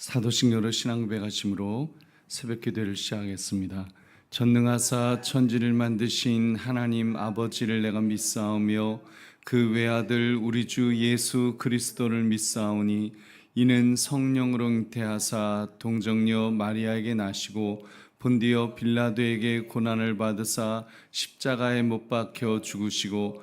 사도신교로 신앙배가심으로 새벽 기도를 시작하겠습니다. 전능하사 천지를 만드신 하나님 아버지를 내가 믿사오며 그 외아들 우리 주 예수 그리스도를 믿사오니 이는 성령으로 잉태하사 동정녀 마리아에게 나시고 본디어 빌라도에게 고난을 받으사 십자가에 못 박혀 죽으시고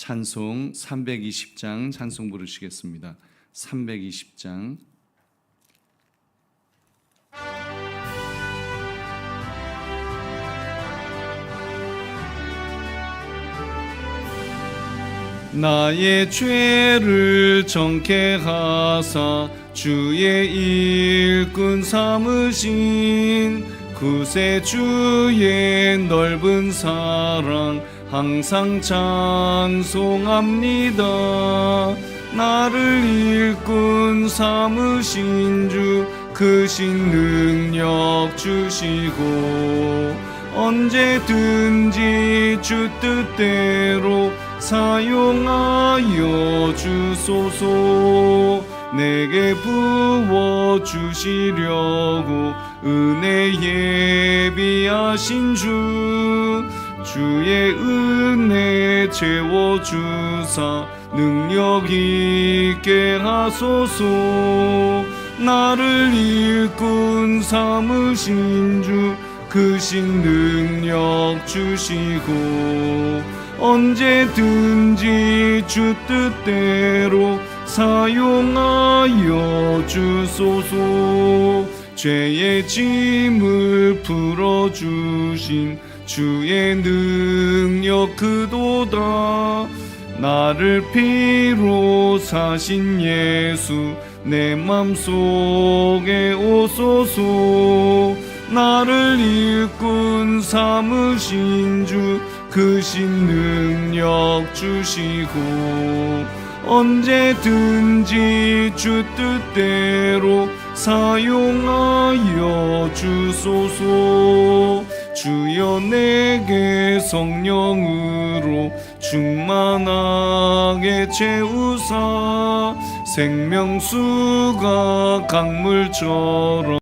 찬송 320장 찬송 부르시겠습니다. 320장 나의 죄를 정케 하사 주의 일꾼 삼으신 구세주의 넓은 사랑 항상 찬송합니다. 나를 일꾼 삼으신 주 크신 능력 주시고 언제든지 주 뜻대로 사용하여 주소서. 내게 부어 주시려고 은혜 예비하신 주 주의 은혜 채워 주사 능력 있게 하소서. 나를 일꾼 삼으신 주 크신 능력 주시고 언제든지 주 뜻대로 사용하여 주소서. 죄의 짐을 풀어주신 주의 능력 그도다. 나를 피로 사신 예수 내 맘속에 오소서. 나를 일꾼 삼으신 주 크신 능력 주시고. 언제든지 주 뜻대로 사용하여 주소서 주여 내게 성령으로 충만하게 채우사 생명수가 강물처럼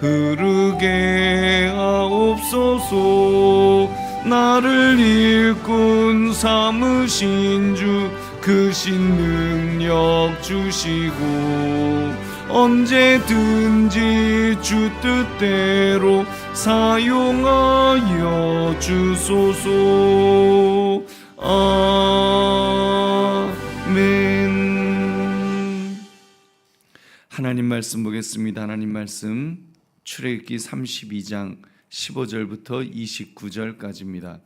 흐르게 하옵소서. 나를 일꾼 삼으신 주 크신 능력 주시고 언제든지 주 뜻대로 사용하여 주소서. 아멘. 하나님 말씀 보겠습니다. 하나님 말씀. 출애굽기 32장 15절부터 29절까지입니다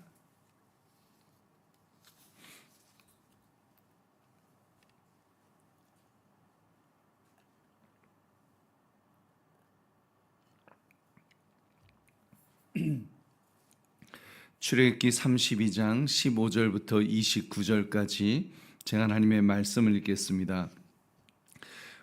출애굽기 32장 15절부터 29절까지 제가 하나님의 말씀을 읽겠습니다.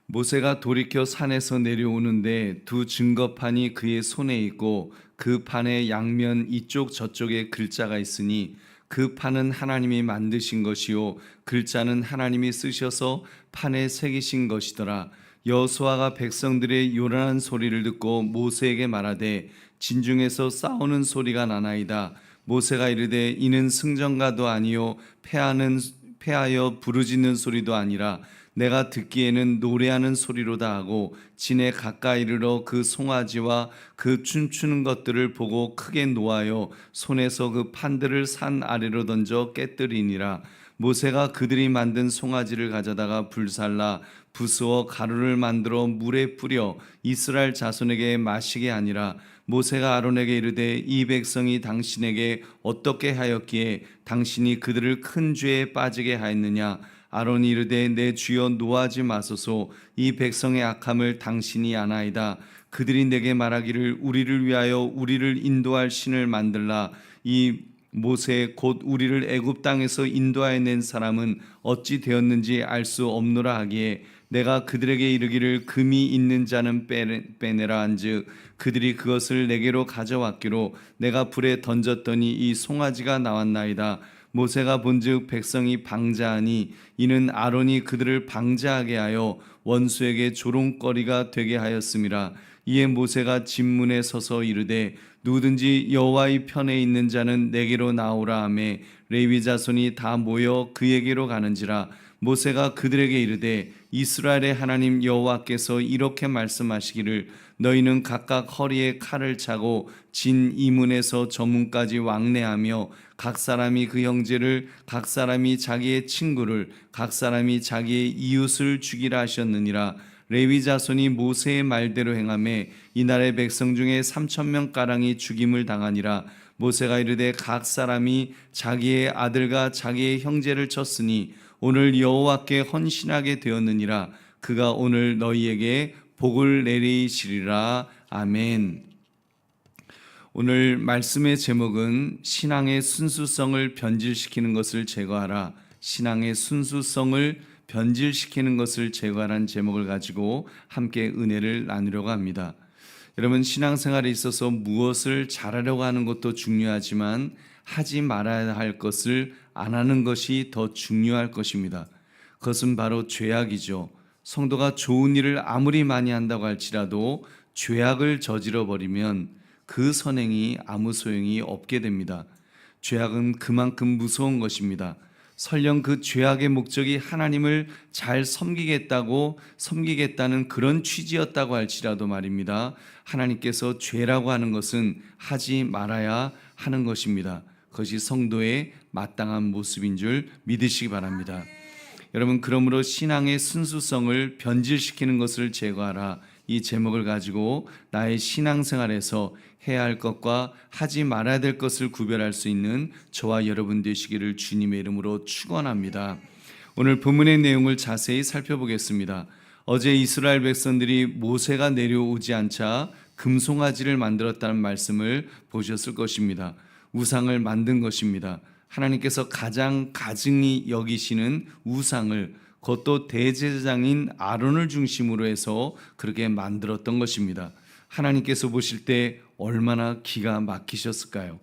모세가 돌이켜 산에서 내려오는데 두 증거판이 그의 손에 있고 그 판의 양면 이쪽 저쪽에 글자가 있으니 그 판은 하나님이 만드신 것이요 글자는 하나님이 쓰셔서 판에 새기신 것이더라. 여호수아가 백성들의 요란한 소리를 듣고 모세에게 말하되 진중에서 싸우는 소리가 나나이다. 모세가 이르되 이는 승전가도 아니요 패하는 패하여 부르짖는 소리도 아니라 내가 듣기에는 노래하는 소리로다 하고 진에 가까이 이르러 그 송아지와 그 춤추는 것들을 보고 크게 노하여 손에서 그 판들을 산 아래로 던져 깨뜨리니라 모세가 그들이 만든 송아지를 가져다가 불살라 부수어 가루를 만들어 물에 뿌려 이스라엘 자손에게 마시게 아니라 모세가 아론에게 이르되 이 백성이 당신에게 어떻게 하였기에 당신이 그들을 큰 죄에 빠지게 하였느냐? 아론이 이르되 내 주여 노하지 마소서. 이 백성의 악함을 당신이 아나이다. 그들이 내게 말하기를 우리를 위하여 우리를 인도할 신을 만들라. 이 모세 곧 우리를 애굽 땅에서 인도하여 낸 사람은 어찌 되었는지 알 수 없노라 하기에 내가 그들에게 이르기를 금이 있는 자는 빼- 빼내라 한즉 그들이 그것을 내게로 가져왔기로 내가 불에 던졌더니 이 송아지가 나왔나이다. 모세가 본즉 백성이 방자하니 이는 아론이 그들을 방자하게 하여 원수에게 조롱거리가 되게 하였음이라. 이에 모세가 진문에 서서 이르되 누구든지 여호와의 편에 있는 자는 내게로 나오라 하매 레위 자손이 다 모여 그에게로 가는지라 모세가 그들에게 이르되 이스라엘의 하나님 여호와께서 이렇게 말씀하시기를 너희는 각각 허리에 칼을 차고 진 이문에서 저문까지 왕래하며 각 사람이 그 형제를 각 사람이 자기의 친구를 각 사람이 자기의 이웃을 죽이라 하셨느니라. 레위 자손이 모세의 말대로 행함에 이날의 백성 중에 삼천 명 가량이 죽임을 당하니라. 모세가 이르되 각 사람이 자기의 아들과 자기의 형제를 쳤으니 오늘 여호와께 헌신하게 되었느니라 그가 오늘 너희에게 복을 내리시리라 아멘. 오늘 말씀의 제목은 신앙의 순수성을 변질시키는 것을 제거하라. 신앙의 순수성을 변질시키는 것을 제거하라는 제목을 가지고 함께 은혜를 나누려고 합니다. 여러분 신앙생활에 있어서 무엇을 잘하려고 하는 것도 중요하지만 하지 말아야 할 것을 안 하는 것이 더 중요할 것입니다. 그것은 바로 죄악이죠. 성도가 좋은 일을 아무리 많이 한다고 할지라도 죄악을 저질러 버리면 그 선행이 아무 소용이 없게 됩니다. 죄악은 그만큼 무서운 것입니다. 설령 그 죄악의 목적이 하나님을 잘 섬기겠다고 섬기겠다는 그런 취지였다고 할지라도 말입니다. 하나님께서 죄라고 하는 것은 하지 말아야 하는 것입니다. 그것이 성도의 마땅한 모습인 줄 믿으시기 바랍니다. 여러분 그러므로 신앙의 순수성을 변질시키는 것을 제거하라. 이 제목을 가지고 나의 신앙생활에서 해야 할 것과 하지 말아야 될 것을 구별할 수 있는 저와 여러분 되시기를 주님의 이름으로 축원합니다. 오늘 본문의 내용을 자세히 살펴보겠습니다. 어제 이스라엘 백성들이 모세가 내려오지 않자 금송아지를 만들었다는 말씀을 보셨을 것입니다. 우상을 만든 것입니다. 하나님께서 가장 가증히 여기시는 우상을 그것도 대제사장인 아론을 중심으로 해서 그렇게 만들었던 것입니다. 하나님께서 보실 때 얼마나 기가 막히셨을까요?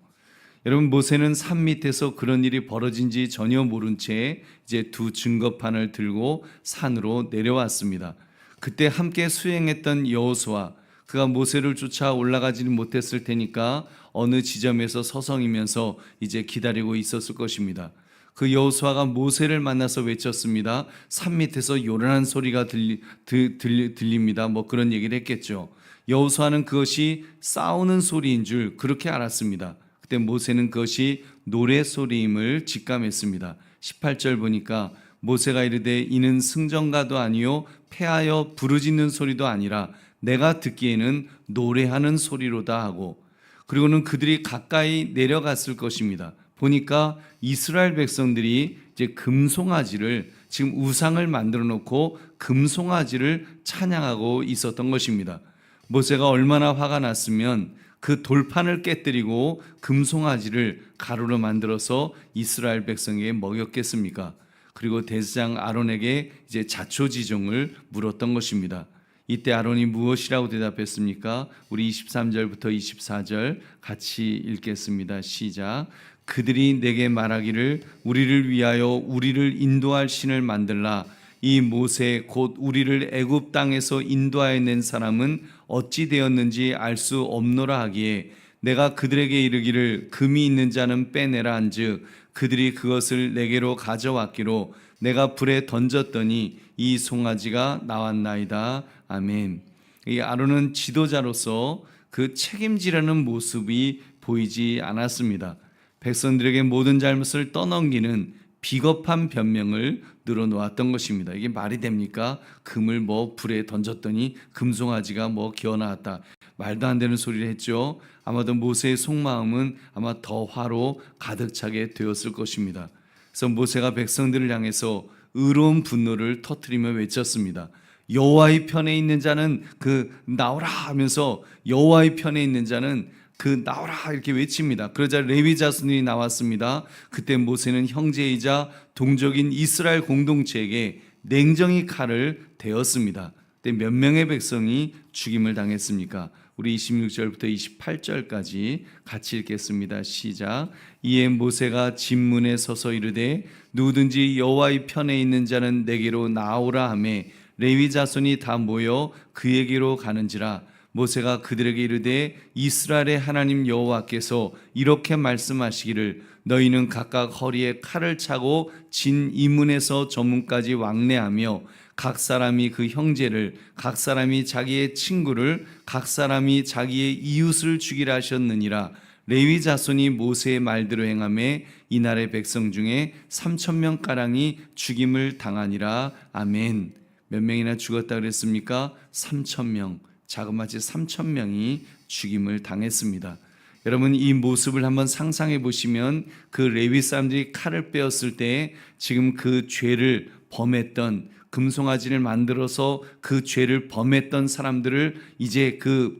여러분 모세는 산 밑에서 그런 일이 벌어진지 전혀 모른 채 이제 두 증거판을 들고 산으로 내려왔습니다. 그때 함께 수행했던 여호수아 그가 모세를 쫓아 올라가지는 못했을 테니까 어느 지점에서 서성이면서 이제 기다리고 있었을 것입니다. 그 여호수아가 모세를 만나서 외쳤습니다. 산 밑에서 요란한 소리가 들리, 들, 들, 들립니다. 뭐 그런 얘기를 했겠죠. 여호수아는 그것이 싸우는 소리인 줄 그렇게 알았습니다. 그때 모세는 그것이 노래 소리임을 직감했습니다. 18절 보니까 모세가 이르되 이는 승전가도 아니요 패하여 부르짖는 소리도 아니라 내가 듣기에는 노래하는 소리로다 하고 그리고는 그들이 가까이 내려갔을 것입니다. 보니까 이스라엘 백성들이 이제 금송아지를 지금 우상을 만들어 놓고 금송아지를 찬양하고 있었던 것입니다. 모세가 얼마나 화가 났으면 그 돌판을 깨뜨리고 금송아지를 가루로 만들어서 이스라엘 백성에게 먹였겠습니까? 그리고 대제장 아론에게 이제 자초지종을 물었던 것입니다. 이때 아론이 무엇이라고 대답했습니까? 우리 23절부터 24절 같이 읽겠습니다. 시작. 그들이 내게 말하기를 우리를 위하여 우리를 인도할 신을 만들라. 이 모세 곧 우리를 애굽 땅에서 인도하여 낸 사람은 어찌 되었는지 알 수 없노라 하기에 내가 그들에게 이르기를 금이 있는 자는 빼내라 한즉 그들이 그것을 내게로 가져왔기로 내가 불에 던졌더니 이 송아지가 나왔나이다. 아멘. 이 아론은 지도자로서 그 책임지라는 모습이 보이지 않았습니다. 백성들에게 모든 잘못을 떠넘기는 비겁한 변명을 늘어놓았던 것입니다. 이게 말이 됩니까? 금을 뭐 불에 던졌더니 금송아지가 뭐 기어나왔다. 말도 안 되는 소리를 했죠. 아마도 모세의 속마음은 아마 더 화로 가득 차게 되었을 것입니다. 그래서 모세가 백성들을 향해서 의로운 분노를 터뜨리며 외쳤습니다. 여호와의 편에 있는 자는 그 나오라 하면서 여호와의 편에 있는 자는 그 나오라 이렇게 외칩니다. 그러자 레위 자손이 나왔습니다. 그때 모세는 형제이자 동족인 이스라엘 공동체에게 냉정히 칼을 대었습니다. 그때 몇 명의 백성이 죽임을 당했습니까? 우리 26절부터 28절까지 같이 읽겠습니다. 시작. 이에 모세가 진문에 서서 이르되 누구든지 여호와의 편에 있는 자는 내게로 나오라 하매 레위 자손이 다 모여 그에게로 가는지라 모세가 그들에게 이르되 이스라엘의 하나님 여호와께서 이렇게 말씀하시기를 너희는 각각 허리에 칼을 차고 진 이문에서 저문까지 왕래하며 각 사람이 그 형제를 각 사람이 자기의 친구를 각 사람이 자기의 이웃을 죽이라 하셨느니라 레위 자손이 모세의 말대로 행함에 이날의 백성 중에 3천 명 가량이 죽임을 당하니라 아멘. 몇 명이나 죽었다 그랬습니까? 3천 명. 자그마치 3천 명이 죽임을 당했습니다. 여러분 이 모습을 한번 상상해 보시면 그 레위 사람들이 칼을 빼었을 때 지금 그 죄를 범했던 금송아지를 만들어서 그 죄를 범했던 사람들을 이제 그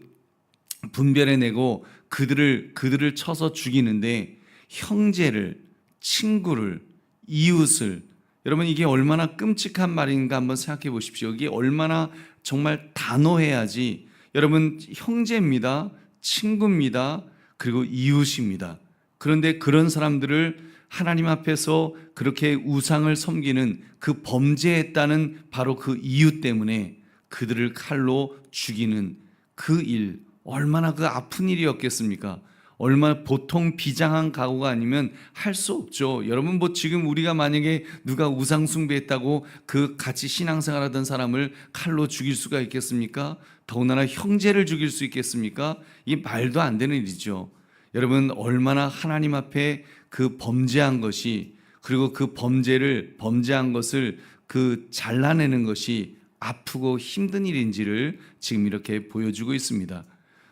분별해내고 그들을 그들을 쳐서 죽이는데 형제를 친구를 이웃을 여러분 이게 얼마나 끔찍한 말인가 한번 생각해 보십시오. 이게 얼마나 정말 단호해야지 여러분 형제입니다. 친구입니다. 그리고 이웃입니다. 그런데 그런 사람들을 하나님 앞에서 그렇게 우상을 섬기는 그 범죄했다는 바로 그 이유 때문에 그들을 칼로 죽이는 그 일, 얼마나 그 아픈 일이었겠습니까? 얼마나 보통 비장한 각오가 아니면 할 수 없죠. 여러분 뭐 지금 우리가 만약에 누가 우상 숭배했다고 그 같이 신앙생활 하던 사람을 칼로 죽일 수가 있겠습니까? 더군다나 형제를 죽일 수 있겠습니까? 이 말도 안 되는 일이죠. 여러분 얼마나 하나님 앞에 그 범죄한 것이 그리고 그 범죄를 범죄한 것을 그 잘라내는 것이 아프고 힘든 일인지를 지금 이렇게 보여주고 있습니다.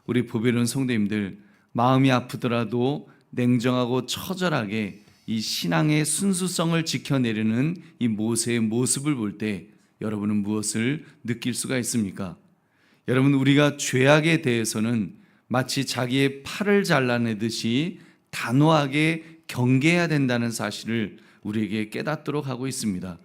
우리 보배로운 성도님들 마음이 아프더라도 냉정하고 처절하게 이 신앙의 순수성을 지켜내려는 이 모세의 모습을 볼 때 여러분은 무엇을 느낄 수가 있습니까? 여러분 우리가 죄악에 대해서는 마치 자기의 팔을 잘라내듯이 단호하게 경계해야 된다는 사실을 우리에게 깨닫도록 하고 있습니다.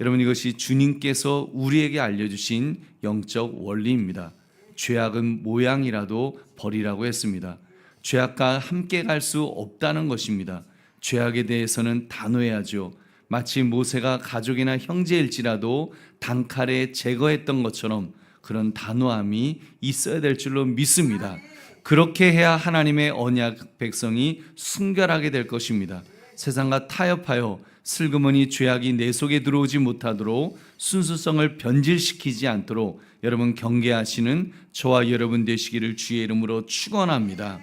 여러분 이것이 주님께서 우리에게 알려주신 영적 원리입니다. 죄악은 모양이라도 버리라고 했습니다. 죄악과 함께 갈 수 없다는 것입니다. 죄악에 대해서는 단호해야죠. 마치 모세가 가족이나 형제일지라도 단칼에 제거했던 것처럼 그런 단호함이 있어야 될 줄로 믿습니다. 그렇게 해야 하나님의 언약 백성이 순결하게 될 것입니다. 세상과 타협하여 슬그머니 죄악이 내 속에 들어오지 못하도록 순수성을 변질시키지 않도록 여러분 경계하시는 저와 여러분 되시기를 주의 이름으로 축원합니다.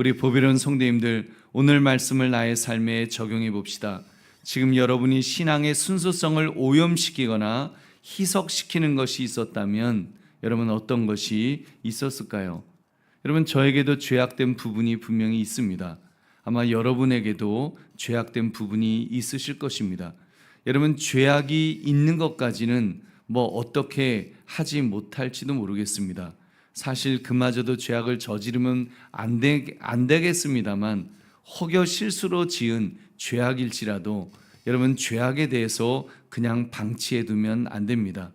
우리 보배로운 성도님들 오늘 말씀을 나의 삶에 적용해 봅시다. 지금 여러분이 신앙의 순수성을 오염시키거나 희석시키는 것이 있었다면 여러분 어떤 것이 있었을까요? 여러분 저에게도 죄악된 부분이 분명히 있습니다. 아마 여러분에게도 죄악된 부분이 있으실 것입니다. 여러분 죄악이 있는 것까지는 뭐 어떻게 하지 못할지도 모르겠습니다. 사실 그마저도 죄악을 저지르면 안, 되, 안 되겠습니다만 혹여 실수로 지은 죄악일지라도 여러분 죄악에 대해서 그냥 방치해 두면 안 됩니다.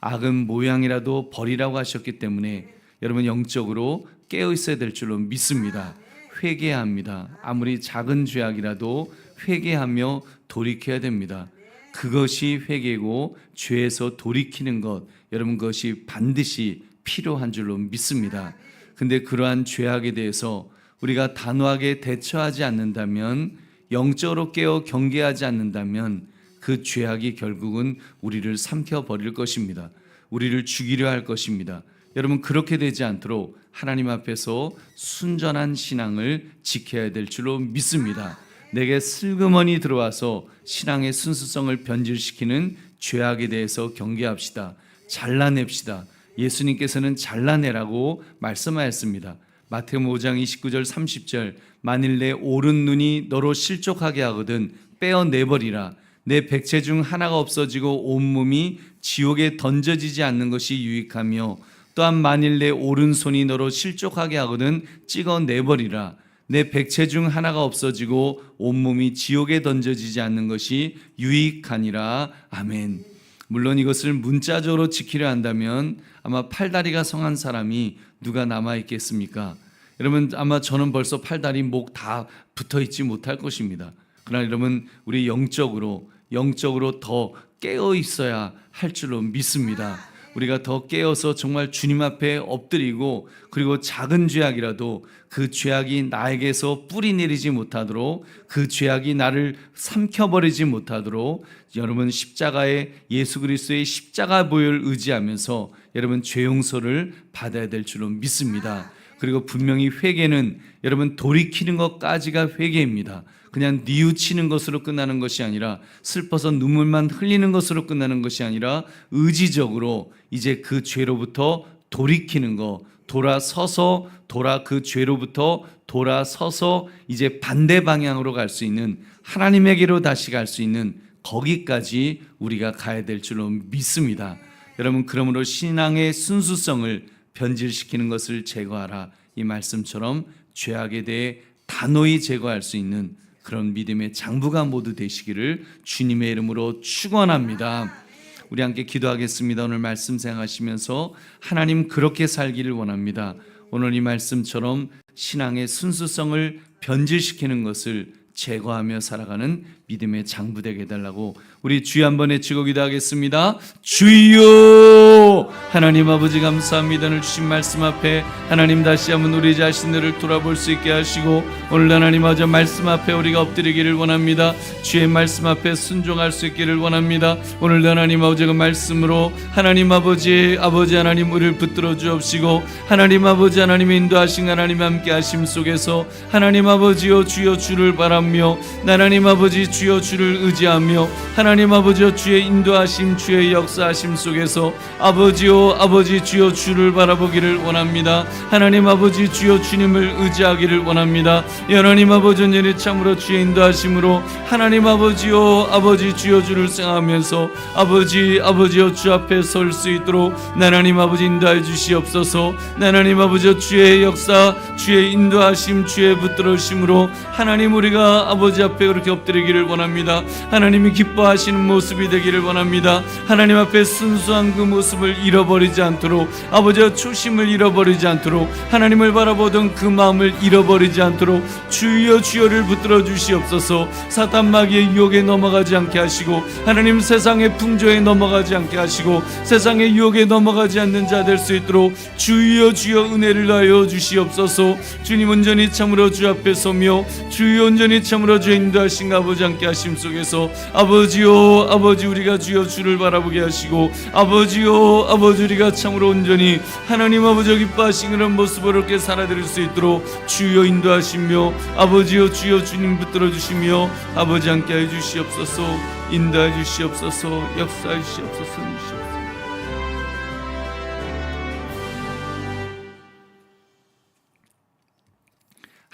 악은 모양이라도 버리라고 하셨기 때문에 여러분 영적으로 깨어 있어야 될 줄로 믿습니다. 회개해야 합니다. 아무리 작은 죄악이라도 회개하며 돌이켜야 됩니다. 그것이 회개고 죄에서 돌이키는 것 여러분 그것이 반드시 필요한 줄로 믿습니다. 근데 그러한 죄악에 대해서 우리가 단호하게 대처하지 않는다면 영적으로 깨어 경계하지 않는다면 그 죄악이 결국은 우리를 삼켜 버릴 것입니다. 우리를 죽이려 할 것입니다. 여러분 그렇게 되지 않도록 하나님 앞에서 순전한 신앙을 지켜야 될 줄로 믿습니다. 내게 슬그머니 들어와서 신앙의 순수성을 변질시키는 죄악에 대해서 경계합시다. 잘라냅시다. 예수님께서는 잘라내라고 말씀하였습니다. 마태복음 5장 29절 30절 만일 내 오른 눈이 너로 실족하게 하거든 빼어 내버리라. 내 백체 중 하나가 없어지고 온몸이 지옥에 던져지지 않는 것이 유익하며 또한 만일 내 오른손이 너로 실족하게 하거든 찍어 내버리라. 내 백체 중 하나가 없어지고 온몸이 지옥에 던져지지 않는 것이 유익하니라. 아멘. 물론 이것을 문자적으로 지키려 한다면 아마 팔다리가 성한 사람이 누가 남아 있겠습니까? 여러분 아마 저는 벌써 팔다리 목 다 붙어 있지 못할 것입니다. 그러나 여러분 우리 영적으로 영적으로 더 깨어 있어야 할 줄로 믿습니다. 우리가 더 깨어서 정말 주님 앞에 엎드리고 그리고 작은 죄악이라도 그 죄악이 나에게서 뿌리 내리지 못하도록 그 죄악이 나를 삼켜버리지 못하도록 여러분 십자가의 예수 그리스도의 십자가 보혈 의지하면서 여러분 죄 용서를 받아야 될 줄로 믿습니다. 그리고 분명히 회개는 여러분 돌이키는 것까지가 회개입니다. 그냥 뉘우치는 것으로 끝나는 것이 아니라 슬퍼서 눈물만 흘리는 것으로 끝나는 것이 아니라 의지적으로 이제 그 죄로부터 돌이키는 거 돌아서서 돌아 그 죄로부터 돌아서서 이제 반대 방향으로 갈 수 있는 하나님에게로 다시 갈 수 있는 거기까지 우리가 가야 될 줄로 믿습니다. 여러분 그러므로 신앙의 순수성을 변질시키는 것을 제거하라 이 말씀처럼 죄악에 대해 단호히 제거할 수 있는 그런 믿음의 장부가 모두 되시기를 주님의 이름으로 축원합니다. 우리 함께 기도하겠습니다. 오늘 말씀 생각하시면서 하나님 그렇게 살기를 원합니다. 오늘 이 말씀처럼 신앙의 순수성을 변질시키는 것을 제거하며 살아가는 믿음의 장부 되게 해달라고 우리 주여 한번 외치고 기도하겠습니다. 주여 하나님 아버지 감사합니다. 오늘 주신 말씀 앞에 하나님 다시 한번 우리 자신들을 돌아볼 수 있게 하시고 오늘 하나님 아버지 말씀 앞에 우리가 엎드리기를 원합니다. 주의 말씀 앞에 순종할 수 있기를 원합니다. 오늘 하나님 아버지 그 말씀으로 하나님 아버지 아버지 하나님 우리를 붙들어 주옵시고 하나님 아버지 하나님 인도하신 하나님 함께 하심 속에서 하나님 아버지여 주여 주를 바라며 하나님 아버지 주여 주를 의지하며 하나님 아버지여 주의 인도하심 주의 역사하심 속에서 아버지요 아버지 주여 주를 바라보기를 원합니다. 하나님 아버지 주여 주님을 의지하기를 원합니다. 하나님 아버지 온전히 참으로 주의 인도하심으로 하나님 아버지요 아버지 주여 주를 생각하면서 아버지 아버지여 주 앞에 설 수 있도록 하나님 아버지 인도해 주시옵소서. 하나님 아버지여 주의 역사 주의 인도하심 주의 붙들으심으로 하나님 우리가 아버지 앞에 그렇게 엎드리기를 원합니다. 하나님이 기뻐하시는 모습이 되기를 원합니다. 하나님 앞에 순수한 그 모습을 잃어버리지 않도록 아버지의 초심을 잃어버리지 않도록 하나님을 바라보던 그 마음을 잃어버리지 않도록 주여 주여를 붙들어 주시옵소서. 사탄 마귀의 유혹에 넘어가지 않게 하시고 하나님 세상의 풍조에 넘어가지 않게 하시고 세상의 유혹에 넘어가지 않는 자 될 수 있도록 주여 주여 은혜를 하여 주시옵소서. 주님 온전히 참으로 주 앞에 서며 주여 온전히 참으로 주 인도하신 아버지 함께 하심 속에서 아버지요 아버지 우리가 주여 주를 바라보게 하시고 아버지요 아버지 우리가 참으로 온전히 하나님 아버지 기뻐하신 그런 모습으로 이렇게 살아드릴 수 있도록 주여 인도하시며 아버지요 주여 주님 붙들어 주시며 아버지 함께 해 주시옵소서 인도해 주시옵소서 역사해 주시옵소서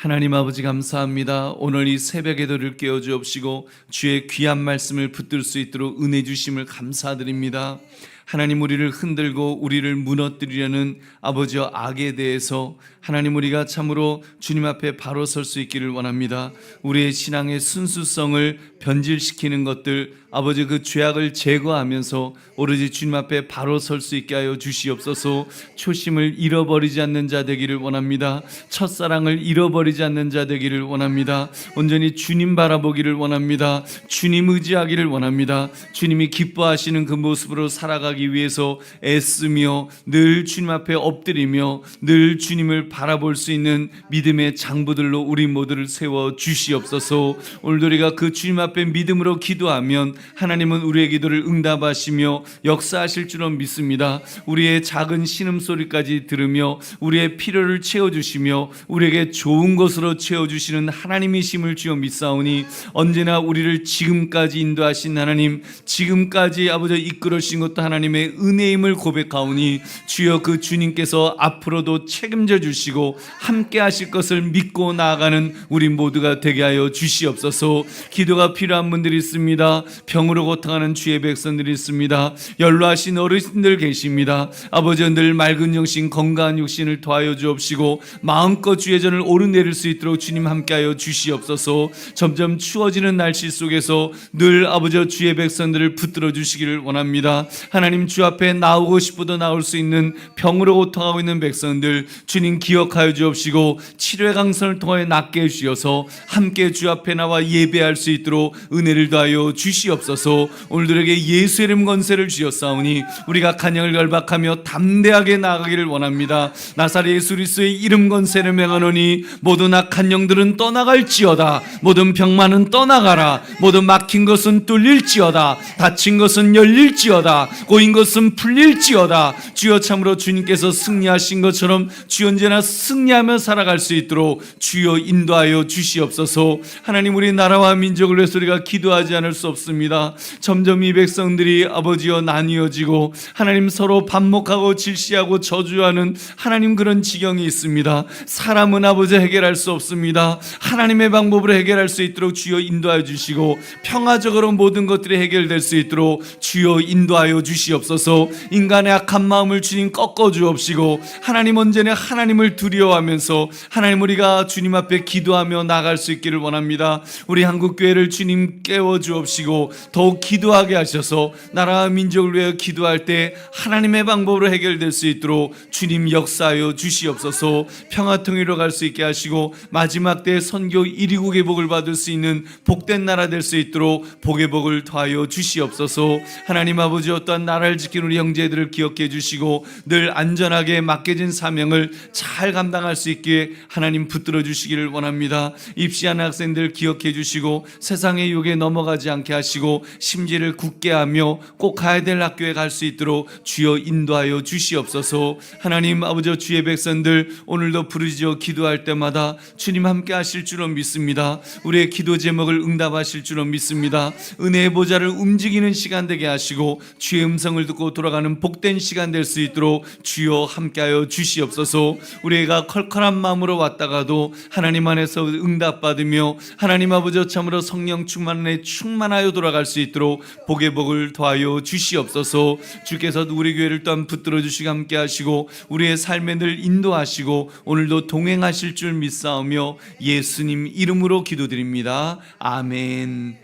하나님 아버지 감사합니다. 오늘 이 새벽에도 를 깨워 주옵시고 주의 귀한 말씀을 붙들 수 있도록 은혜 주심을 감사드립니다. 하나님 우리를 흔들고 우리를 무너뜨리려는 아버지와 악에 대해서 하나님 우리가 참으로 주님 앞에 바로 설 수 있기를 원합니다. 우리의 신앙의 순수성을 변질시키는 것들 아버지 그 죄악을 제거하면서 오로지 주님 앞에 바로 설 수 있게 하여 주시옵소서. 초심을 잃어버리지 않는 자 되기를 원합니다. 첫사랑을 잃어버리지 않는 자 되기를 원합니다. 온전히 주님 바라보기를 원합니다. 주님 의지하기를 원합니다. 주님이 기뻐하시는 그 모습으로 살아가기 위해서 애쓰며 늘 주님 앞에 엎드리며 늘 주님을 바라볼 수 있는 믿음의 장부들로 우리 모두를 세워 주시옵소서. 오늘도 우리가 그 주님 앞에 믿음으로 기도하면 하나님은 우리의 기도를 응답하시며 역사하실 줄로 믿습니다. 우리의 작은 신음 소리까지 들으며 우리의 필요를 채워 주시며 우리에게 좋은 것으로 채워 주시는 하나님이심을 주여 믿사오니 언제나 우리를 지금까지 인도하신 하나님 지금까지 아버지 이끌어 주신 것도 하나님 하나님의 은혜임을 고백하오니 주여 그 주님께서 앞으로도 책임져 주시 고 함께 하실 것을 믿고 나아가는 우리 모두가 되게 하여 주시옵소서. 기도가 필요한 분들이 있습니다. 병으로 고통하는 주의 백성들이 있습니다. 연로하신 어르신들 계십니다. 아버지 늘 맑은 영신 건강한 육신을 더하여 주옵시고 마음껏 주의 전을 오르내릴 수 있도록 주님 함께하여 주시옵소서. 점점 추워지는 날씨 속에서 늘 아버지 주의 백성들을 붙들어 주시기를 원합니다. 하나님 주 앞에 나오고 싶어도 나올 수 있는 병으로 고통하고 있는 백성들 주님 기 억하여 주옵시고 치료의 강선을 통하여 낫게 해주셔서 함께 주 앞에 나와 예배할 수 있도록 은혜를 더하여 주시옵소서. 오늘들에게 예수 이름 건세를 주셨사오니 우리가 간영을 결박하며 담대하게 나아가기를 원합니다. 나사렛 예수 그리스도의 이름 건세를 명하노니 모든 악한 영들은 떠나갈지어다. 모든 병만은 떠나가라. 모든 막힌 것은 뚫릴지어다. 닫힌 것은 열릴지어다. 고인 것은 풀릴지어다. 주여 참으로 주님께서 승리하신 것처럼 주 언제나 승리하며 살아갈 수 있도록 주여 인도하여 주시옵소서. 하나님 우리 나라와 민족을 위해서 우리가 기도하지 않을 수 없습니다. 점점 이 백성들이 아버지여 나뉘어지고 하나님 서로 반목하고 질시하고 저주하는 하나님 그런 지경이 있습니다. 사람은 아버지 해결할 수 없습니다. 하나님의 방법으로 해결할 수 있도록 주여 인도하여 주시고 평화적으로 모든 것들이 해결될 수 있도록 주여 인도하여 주시옵소서. 인간의 악한 마음을 주님 꺾어 주옵시고 하나님 언제나 하나님을 두려워하면서 하나님 우리가 주님 앞에 기도하며 나갈 수 있기를 원합니다. 우리 한국 교회를 주님 깨워 주옵시고 더욱 기도하게 하셔서 나라와 민족을 위해 기도할 때 하나님의 방법으로 해결될 수 있도록 주님 역사하여 주시옵소서. 평화 통일로 갈 수 있게 하시고 마지막 때 선교 1위국의 복을 받을 수 있는 복된 나라 될 수 있도록 복의 복을 더하여 주시옵소서. 하나님 아버지 어떠한 나라를 지키는 우리 형제들을 기억해 주시고 늘 안전하게 맡겨진 사명을 잘 감당할 수 있게 하나님 붙들어 주시기를 원합니다. 입시하는 학생들 기억해 주시고 세상의 유혹에 넘어가지 않게 하시고 심지를 굳게 하며 꼭 가야 될 학교에 갈 수 있도록 주여 인도하여 주시옵소서. 하나님 아버지 주의 백성들 오늘도 부르짖어 기도할 때마다 주님 함께 하실 줄로 믿습니다. 우리의 기도 제목을 응답하실 줄로 믿습니다. 은혜의 보좌를 움직이는 시간 되게 하시고 주의 음성을 듣고 돌아가는 복된 시간 될 수 있도록 주여 함께하여 주시옵소서 우리가 컬컬한 마음으로 왔다가도 하나님 안에서 응답받으며 하나님 아버지 참으로 성령 충만에 충만하여 돌아갈 수 있도록 복의 복을 더하여 주시옵소서. 주께서 우리 교회를 또한 붙들어 주시고 함께 하시고 우리의 삶에 늘 인도하시고 오늘도 동행하실 줄 믿사오며 예수님 이름으로 기도드립니다. 아멘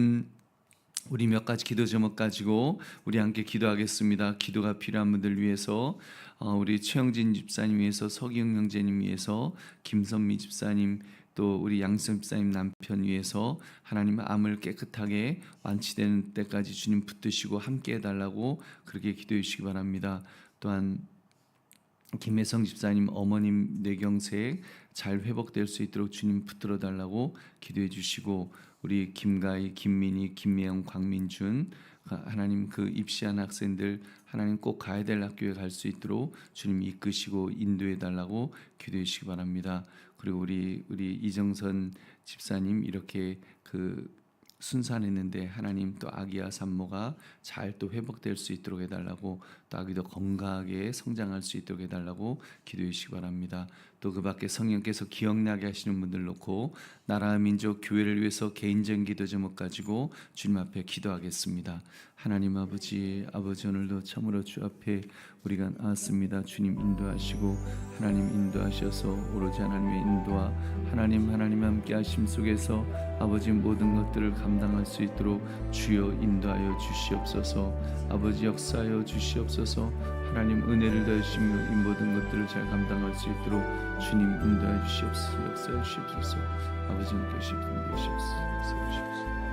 우리 몇 가지 기도 제목 가지고 우리 함께 기도하겠습니다. 기도가 필요한 분들 위해서 어, 우리 최영진 집사님 위해서 서기영 형제님 위해서 김선미 집사님 또 우리 양선 집사님 남편 위해서 하나님 암을 깨끗하게 완치되는 때까지 주님 붙드시고 함께 해달라고 그렇게 기도해 주시기 바랍니다. 또한 김혜성 집사님 어머님 뇌경색 잘 회복될 수 있도록 주님 붙들어 달라고 기도해 주시고 우리 김가희, 김민희, 김미영, 광민준 하나님 그 입시한 학생들 하나님 꼭 가야 될 학교에 갈 수 있도록 주님 이끄시고 인도해 달라고 기도해 주시기 바랍니다. 그리고 우리 우리 이정선 집사님 이렇게 그 순산했는데 하나님 또 아기야 산모가 잘 또 회복될 수 있도록 해달라고 또 아기도 건강하게 성장할 수 있도록 해달라고 기도해 주시기 바랍니다. 또 그 밖에 성령께서 기억나게 하시는 분들 놓고 나라 민족 교회를 위해서 개인적인 기도 제목 가지고 주님 앞에 기도하겠습니다. 하나님 아버지 아버지 오늘도 참으로 주 앞에 우리가 나왔습니다. 주님 인도하시고 하나님 인도하셔서 오로지 하나님의 인도와 하나님 하나님 함께 하심 속에서 아버지 모든 것들을 감당할 수 있도록 주여 인도하여 주시옵소서 아버지 역사하여 주시옵소서 하나님 은혜를 더하시며 이 모든 것들을 잘 감당할 수 있도록 주님 인도하여 주시옵소서 역사해 주시옵소서. 아버지 함께 하시고 계시옵소서 역사해 주시옵소서